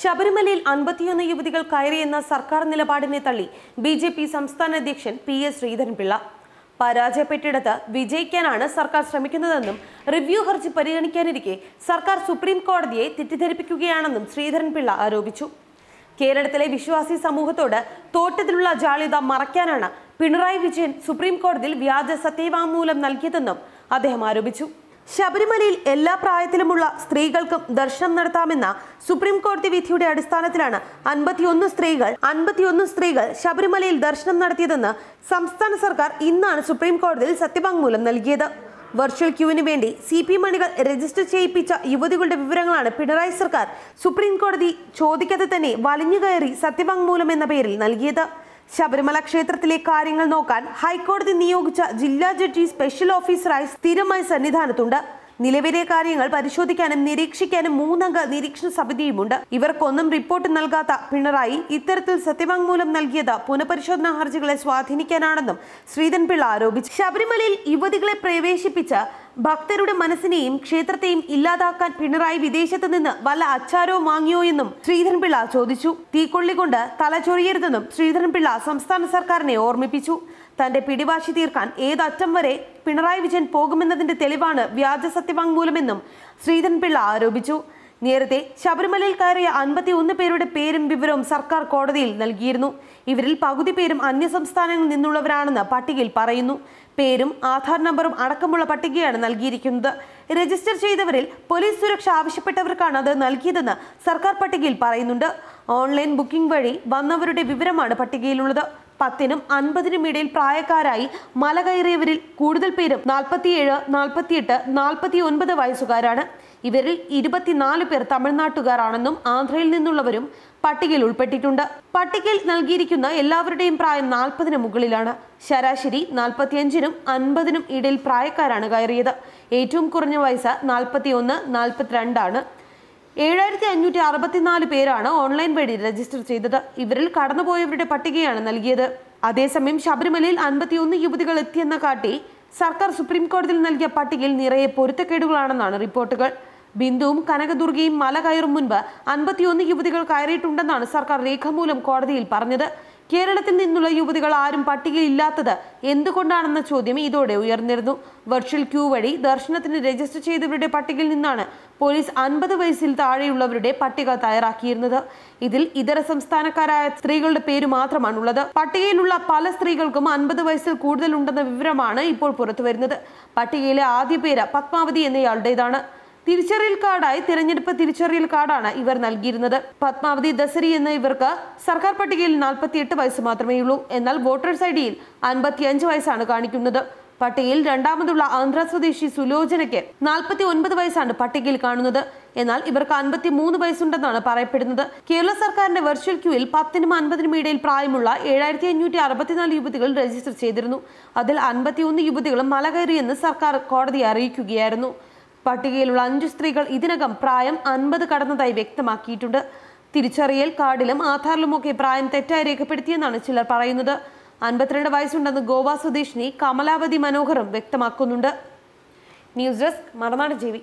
ശബരിമലയിൽ അൻപത്തിയൊന്ന് യുവതികൾ കയറിയെന്ന സർക്കാർ നിലപാടിനെ തള്ളി ബി ജെ പി സംസ്ഥാന അധ്യക്ഷൻ പി എസ് ശ്രീധരൻപിള്ള. പരാജയപ്പെട്ടിടത്ത് വിജയിക്കാനാണ് സർക്കാർ ശ്രമിക്കുന്നതെന്നും റിവ്യൂ ഹർജി പരിഗണിക്കാനിരിക്കെ സർക്കാർ സുപ്രീം കോടതിയെ തെറ്റിദ്ധരിപ്പിക്കുകയാണെന്നും ശ്രീധരൻപിള്ള ആരോപിച്ചു. കേരളത്തിലെ വിശ്വാസി സമൂഹത്തോട് തോട്ടത്തിലുള്ള ജാള്യത മറയ്ക്കാനാണ് പിണറായി വിജയൻ സുപ്രീം കോടതിയിൽ വ്യാജ സത്യവാങ്മൂലം നൽകിയതെന്നും അദ്ദേഹം ആരോപിച്ചു. ശബരിമലയിൽ എല്ലാ പ്രായത്തിലുമുള്ള സ്ത്രീകൾക്കും ദർശനം നടത്താമെന്ന സുപ്രീം കോടതി വിധിയുടെ അടിസ്ഥാനത്തിലാണ് അൻപത്തിയൊന്ന് സ്ത്രീകൾ അൻപത്തിയൊന്ന് സ്ത്രീകൾ ശബരിമലയിൽ ദർശനം നടത്തിയതെന്ന് സംസ്ഥാന സർക്കാർ ഇന്നാണ് സുപ്രീം കോടതിയിൽ സത്യവാങ്മൂലം നൽകിയത്. വെർച്വൽ ക്യൂവിന് വേണ്ടി സി പി മണികൾ രജിസ്റ്റർ ചെയ്യിപ്പിച്ച യുവതികളുടെ വിവരങ്ങളാണ് പിണറായി സർക്കാർ സുപ്രീം കോടതി ചോദിക്കാതെ തന്നെ വലിഞ്ഞുകയറി സത്യവാങ്മൂലം എന്ന പേരിൽ നൽകിയത്. ശബരിമല ക്ഷേത്രത്തിലെ കാര്യങ്ങൾ നോക്കാൻ ഹൈക്കോടതി നിയോഗിച്ച ജില്ലാ ജഡ്ജി സ്പെഷ്യൽ ഓഫീസറായി സ്ഥിരമായി സന്നിധാനത്തുണ്ട്. നിലവിലെ കാര്യങ്ങൾ പരിശോധിക്കാനും നിരീക്ഷിക്കാനും മൂന്നംഗ നിരീക്ഷണ സമിതിയുമുണ്ട്. ഇവർക്കൊന്നും റിപ്പോർട്ട് നൽകാത്ത പിണറായി ഇത്തരത്തിൽ സത്യവാങ്മൂലം നൽകിയത് പുനഃപരിശോധനാ ഹർജികളെ സ്വാധീനിക്കാനാണെന്നും ശ്രീധൻപിള്ള ആരോപിച്ചു. ശബരിമലയിൽ യുവതികളെ പ്രവേശിപ്പിച്ച ഭക്തരുടെ മനസ്സിനെയും ക്ഷേത്രത്തെയും ഇല്ലാതാക്കാൻ പിണറായി വിദേശത്ത് നിന്ന് വല്ല അച്ചാരോ വാങ്ങിയോ എന്നും ശ്രീധരൻപിള്ള ചോദിച്ചു. തീക്കൊള്ളി കൊണ്ട് തല തലചൊറിയരുതെന്നും ശ്രീധരൻപിള്ള സംസ്ഥാന സർക്കാരിനെ ഓർമ്മിപ്പിച്ചു. തന്റെ പിടിവാശി തീർക്കാൻ ഏതറ്റം വരെ പിണറായി വിജയൻ പോകുമെന്നതിന്റെ തെളിവാണ് വ്യാജ സത്യവാങ്മൂലമെന്നും ശ്രീധരൻപിള്ള ആരോപിച്ചു. നേരത്തെ ശബരിമലയിൽ കയറിയ അൻപത്തി ഒന്ന് പേരുടെ പേരും വിവരവും സർക്കാർ കോടതിയിൽ നൽകിയിരുന്നു. ഇവരിൽ പകുതി പേരും അന്യസംസ്ഥാനങ്ങളിൽ നിന്നുള്ളവരാണെന്ന് പട്ടികയിൽ പറയുന്നു. പേരും ആധാർ നമ്പറും അടക്കമുള്ള പട്ടികയാണ് നൽകിയിരിക്കുന്നത്. രജിസ്റ്റർ ചെയ്തവരിൽ പോലീസ് സുരക്ഷ ആവശ്യപ്പെട്ടവർക്കാണ് അത് നൽകിയതെന്ന് സർക്കാർ പട്ടികയിൽ പറയുന്നുണ്ട്. ഓൺലൈൻ ബുക്കിംഗ് വഴി വന്നവരുടെ വിവരമാണ് പട്ടികയിലുള്ളത്. പത്തിനും അൻപതിനും ഇടയിൽ പ്രായക്കാരായി മല കയറിയവരിൽ കൂടുതൽ പേരും നാൽപ്പത്തിയേഴ് നാൽപ്പത്തിയെട്ട് നാൽപ്പത്തി ഒൻപത് വയസ്സുകാരാണ്. ഇവരിൽ ഇരുപത്തിനാല് പേർ തമിഴ്നാട്ടുകാരാണെന്നും ആന്ധ്രയിൽ നിന്നുള്ളവരും പട്ടികയിൽ ഉൾപ്പെട്ടിട്ടുണ്ട്. പട്ടികയിൽ നൽകിയിരിക്കുന്ന എല്ലാവരുടെയും പ്രായം നാൽപ്പതിന് മുകളിലാണ്. ശരാശരി നാൽപ്പത്തിയഞ്ചിനും അൻപതിനും ഇടയിൽ പ്രായക്കാരാണ് കയറിയത്. ഏറ്റവും കുറഞ്ഞ വയസ്സ് നാൽപ്പത്തി ഒന്ന് നാൽപ്പത്തിരണ്ടാണ്. ഏഴായിരത്തി അഞ്ഞൂറ്റി അറുപത്തിനാല് പേരാണ് ഓൺലൈൻ വഴി രജിസ്റ്റർ ചെയ്തത്. ഇവരിൽ കടന്നുപോയവരുടെ പട്ടികയാണ് നൽകിയത്. അതേസമയം ശബരിമലയിൽ അൻപത്തിയൊന്ന് യുവതികൾ എത്തിയെന്ന കാട്ടി സർക്കാർ സുപ്രീം കോടതിയിൽ നൽകിയ പട്ടികയിൽ നിറയെ പൊരുത്തക്കേടുകളാണെന്നാണ് റിപ്പോർട്ടുകൾ. ബിന്ദുവും കനകദുർഗയും മല കയറും മുൻപ് അൻപത്തിയൊന്ന് യുവതികൾ കയറിയിട്ടുണ്ടെന്നാണ് സർക്കാർ രേഖമൂലം കോടതിയിൽ പറഞ്ഞത്. കേരളത്തിൽ നിന്നുള്ള യുവതികൾ ആരും പട്ടികയില്ലാത്തത് എന്തുകൊണ്ടാണെന്ന ചോദ്യം ഇതോടെ ഉയർന്നിരുന്നു. വെർച്വൽ ക്യൂ വഴി ദർശനത്തിന് രജിസ്റ്റർ ചെയ്തവരുടെ പട്ടികയിൽ നിന്നാണ് പോലീസ് അൻപത് വയസ്സിൽ താഴെയുള്ളവരുടെ പട്ടിക തയ്യാറാക്കിയിരുന്നത്. ഇതിൽ ഇതര സംസ്ഥാനക്കാരായ സ്ത്രീകളുടെ പേര് മാത്രമാണ് ഉള്ളത് പട്ടികയിലുള്ള പല സ്ത്രീകൾക്കും അൻപത് വയസ്സിൽ കൂടുതലുണ്ടെന്ന വിവരമാണ് ഇപ്പോൾ പുറത്തുവരുന്നത്. പട്ടികയിലെ ആദ്യ പേര് പത്മാവതി എന്നയാളുടേതാണ്. തിരിച്ചറിയൽ കാർഡായി തിരഞ്ഞെടുപ്പ് തിരിച്ചറിയൽ കാർഡാണ് ഇവർ നൽകിയിരുന്നത്. പത്മാവതി ദസരി എന്ന ഇവർക്ക് സർക്കാർ പട്ടികയിൽ നാൽപ്പത്തിയെട്ട് വയസ്സ് മാത്രമേയുള്ളൂ എന്നാൽ വോട്ടേഴ്സ് ഐ ഡിയിൽ അൻപത്തിയഞ്ച് വയസ്സാണ് കാണിക്കുന്നത്. പട്ടികയിൽ രണ്ടാമതുള്ള ആന്ധ്ര സ്വദേശി സുലോചനയ്ക്ക് നാൽപ്പത്തി ഒൻപത് വയസ്സാണ് പട്ടികയിൽ കാണുന്നത്. എന്നാൽ ഇവർക്ക് അൻപത്തി മൂന്ന് വയസ്സുണ്ടെന്നാണ് പറയപ്പെടുന്നത്. കേരള സർക്കാരിന്റെ വെർച്വൽ ക്യൂവിൽ പത്തിനും അൻപതിനും ഇടയിൽ പ്രായമുള്ള ഏഴായിരത്തി അഞ്ഞൂറ്റി അറുപത്തിനാല് യുവതികൾ രജിസ്റ്റർ ചെയ്തിരുന്നു. അതിൽ അൻപത്തിയൊന്ന് യുവതികളും മല കയറിയെന്ന് സർക്കാർ കോടതിയെ അറിയിക്കുകയായിരുന്നു. പട്ടികയിലുള്ള അഞ്ചു സ്ത്രീകൾ ഇതിനകം പ്രായം അൻപത് കടന്നതായി വ്യക്തമാക്കിയിട്ടുണ്ട്. തിരിച്ചറിയൽ കാർഡിലും ആധാറിലുമൊക്കെ പ്രായം തെറ്റായി രേഖപ്പെടുത്തിയെന്നാണ് ചിലർ പറയുന്നത്. അൻപത്തിരണ്ട് വയസ്സുണ്ടെന്ന് ഗോവ സ്വദേശിനി കമലാവതി മനോഹറും വ്യക്തമാക്കുന്നുണ്ട്. ന്യൂസ് ഡെസ്ക് മറുനാട് ജീവി